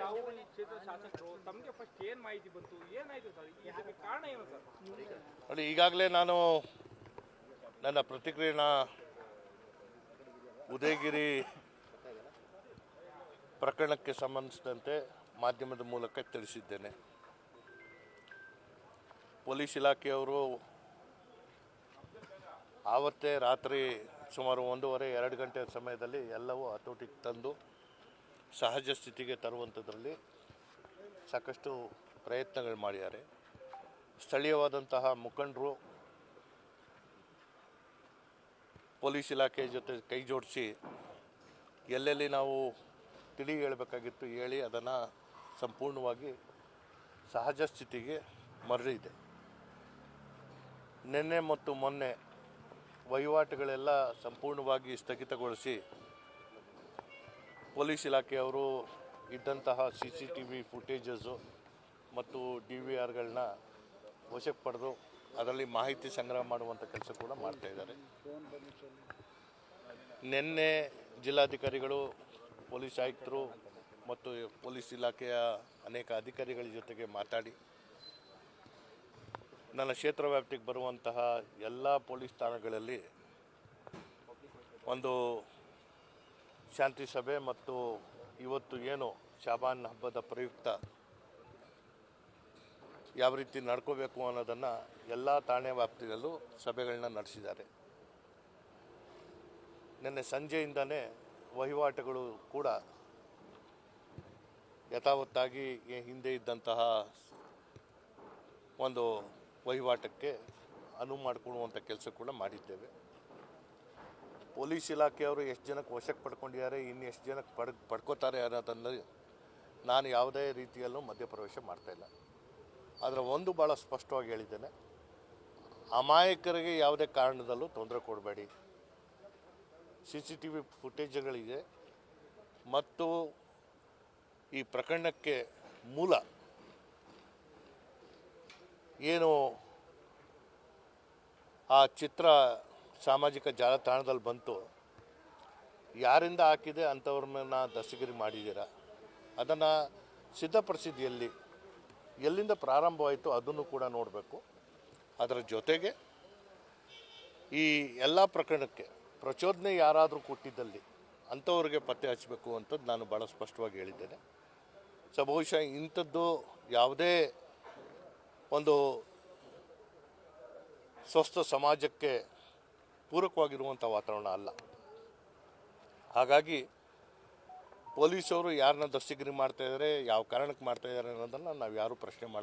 ತಾವು ಈ ಕ್ಷೇತ್ರದ ಶಾಸಕರು, ತಮಗೆ ಫಸ್ಟ್ ಏನ್ ಮಾಹಿತಿ ಬಂತು, ಏನಾಯ್ತು ಸರ್? ಇದಕ್ಕೆ ಕಾರಣ ಏನು ಸರ್? ನೋಡಿ, ಈಗಾಗಲೇ ನಾನು ನನ್ನ ಪ್ರತಿಕ್ರಿಯೆನ ಉದಯಗಿರಿ ಪ್ರಕರಣಕ್ಕೆ ಸಂಬಂಧಿಸಿದಂತೆ ಮಾಧ್ಯಮದ ಮೂಲಕ ತಿಳಿಸಿದ್ದೇನೆ. ಪೊಲೀಸ್ ಇಲಾಖೆಯವರು ಆವತ್ತೇ ರಾತ್ರಿ ಸುಮಾರು ಒಂದೂವರೆ, ಎರಡು ಗಂಟೆ ಸಮಯದಲ್ಲಿ ಎಲ್ಲವೂ ಹತೋಟಿಗೆ ತಂದು ಸಹಜ ಸ್ಥಿತಿಗೆ ತರುವಂಥದ್ರಲ್ಲಿ ಸಾಕಷ್ಟು ಪ್ರಯತ್ನಗಳು ಮಾಡಿದ್ದಾರೆ ಸ್ಥಳೀಯವಾದಂತಹ ಮುಖಂಡರು ಪೊಲೀಸ್ ಇಲಾಖೆ ಜೊತೆ ಕೈ ಜೋಡಿಸಿ ಎಲ್ಲೆಲ್ಲಿ ನಾವು ತಿಳಿ ಹೇಳಬೇಕಾಗಿತ್ತು ಹೇಳಿ ಅದನ್ನು ಸಂಪೂರ್ಣವಾಗಿ ಸಹಜ ಸ್ಥಿತಿಗೆ ಮರಳಿದೆ ನಿನ್ನೆ ಮತ್ತು ಮೊನ್ನೆ ವಹಿವಾಟುಗಳೆಲ್ಲ ಸಂಪೂರ್ಣವಾಗಿ ಸ್ಥಗಿತಗೊಳಿಸಿ ಪೊಲೀಸ್ ಇಲಾಖೆಯವರು ಇದ್ದಂತಹ C C T V footages ಮತ್ತು ಡಿ ವಿ ಆರ್ಗಳನ್ನ ವಶಕ್ಕೆ ಪಡೆದು ಅದರಲ್ಲಿ ಮಾಹಿತಿ ಸಂಗ್ರಹ ಮಾಡುವಂಥ ಕೆಲಸ ಕೂಡ ಮಾಡ್ತಾ ಇದ್ದಾರೆ. ನಿನ್ನೆ ಜಿಲ್ಲಾಧಿಕಾರಿಗಳು, ಪೊಲೀಸ್ ಆಯುಕ್ತರು ಮತ್ತು ಪೊಲೀಸ್ ಇಲಾಖೆಯ ಅನೇಕ ಅಧಿಕಾರಿಗಳ ಜೊತೆಗೆ ಮಾತಾಡಿ, ನನ್ನ ಕ್ಷೇತ್ರ ವ್ಯಾಪ್ತಿಗೆ ಬರುವಂತಹ ಎಲ್ಲ ಪೊಲೀಸ್ ಠಾಣೆಗಳಲ್ಲಿ ಒಂದು ಶಾಂತಿ ಸಭೆ ಮತ್ತು ಇವತ್ತು ಏನು ಶಾಬಾನ್ ಹಬ್ಬದ ಪ್ರಯುಕ್ತ ಯಾವ ರೀತಿ ನಡ್ಕೋಬೇಕು ಅನ್ನೋದನ್ನು ಎಲ್ಲ ತಾಣೆ ವ್ಯಾಪ್ತಿಯಲ್ಲೂ ಸಭೆಗಳನ್ನ ನಡೆಸಿದ್ದಾರೆ. ನಿನ್ನೆ ಸಂಜೆಯಿಂದನೇ ವಹಿವಾಟುಗಳು ಕೂಡ ಯಥಾವತ್ತಾಗಿ ಹಿಂದೆ ಇದ್ದಂತಹ ಒಂದು ವಹಿವಾಟಕ್ಕೆ ಅನುವು ಮಾಡಿಕೊಡುವಂಥ ಕೆಲಸ ಕೂಡ ಮಾಡಿದ್ದೇವೆ. ಪೊಲೀಸ್ ಇಲಾಖೆಯವರು ಎಷ್ಟು ಜನಕ್ಕೆ ವಶಕ್ಕೆ ಪಡ್ಕೊಂಡಿದ್ದಾರೆ, ಇನ್ನು ಎಷ್ಟು ಜನಕ್ಕೆ ಪಡ್, ಪಡ್ಕೋತಾರೆ ಅನ್ನೋದನ್ನು ನಾನು ಯಾವುದೇ ರೀತಿಯಲ್ಲೂ ಮಧ್ಯಪ್ರವೇಶ ಮಾಡ್ತಾಯಿಲ್ಲ ಆದರೆ ಒಂದು ಭಾಳ ಸ್ಪಷ್ಟವಾಗಿ ಹೇಳಿದ್ದೇನೆ, ಅಮಾಯಕರಿಗೆ ಯಾವುದೇ ಕಾರಣದಲ್ಲೂ ತೊಂದರೆ ಕೊಡಬೇಡಿ. ಸಿ ಸಿ ಟಿ ವಿ ಫುಟೇಜ್ಗಳಿದೆ ಮತ್ತು ಈ ಪ್ರಕರಣಕ್ಕೆ ಮೂಲ ಏನು ಆ ಚಿತ್ರ ಸಾಮಾಜಿಕ ಜಾಲತಾಣದಲ್ಲಿ ಬಂತು, ಯಾರಿಂದ ಹಾಕಿದೆ ಅಂಥವ್ರನ್ನ ದಸ್ತಗಿರಿ ಮಾಡಿದ್ದೀರ? ಅದನ್ನು ಸಿದ್ಧಪಡಿಸಿದ್ದು ಎಲ್ಲಿ ಎಲ್ಲಿಂದ ಪ್ರಾರಂಭವಾಯಿತು ಅದನ್ನು ಕೂಡ ನೋಡಬೇಕು. ಅದರ ಜೊತೆಗೆ ಈ ಎಲ್ಲ ಪ್ರಕರಣಕ್ಕೆ ಪ್ರಚೋದನೆ ಯಾರಾದರೂ ಕೊಟ್ಟಿದ್ದಲ್ಲಿ ಅಂಥವ್ರಿಗೆ ಪತ್ತೆ ಹಚ್ಚಬೇಕು ಅಂತದ್ದು ನಾನು ಭಾಳ ಸ್ಪಷ್ಟವಾಗಿ ಹೇಳಿದ್ದೇನೆ. ಸೊ, ಬಹುಶಃ ಇಂಥದ್ದು ಯಾವುದೇ ಒಂದು ಸ್ವಸ್ಥ ಸಮಾಜಕ್ಕೆ ಪೂರಕವಾಗಿರುವಂಥ ವಾತಾವರಣ ಅಲ್ಲ. ಹಾಗಾಗಿ ಪೊಲೀಸವರು ಯಾರನ್ನ ದಸ್ತಗಿರಿ ಮಾಡ್ತಾ ಇದ್ದಾರೆ ಯಾವ ಕಾರಣಕ್ಕೆ ಮಾಡ್ತಾ ಇದ್ದಾರೆ ಅನ್ನೋದನ್ನು ನಾವು ಯಾರೂ ಪ್ರಶ್ನೆ ಮಾಡಂಗಿಲ್ಲ.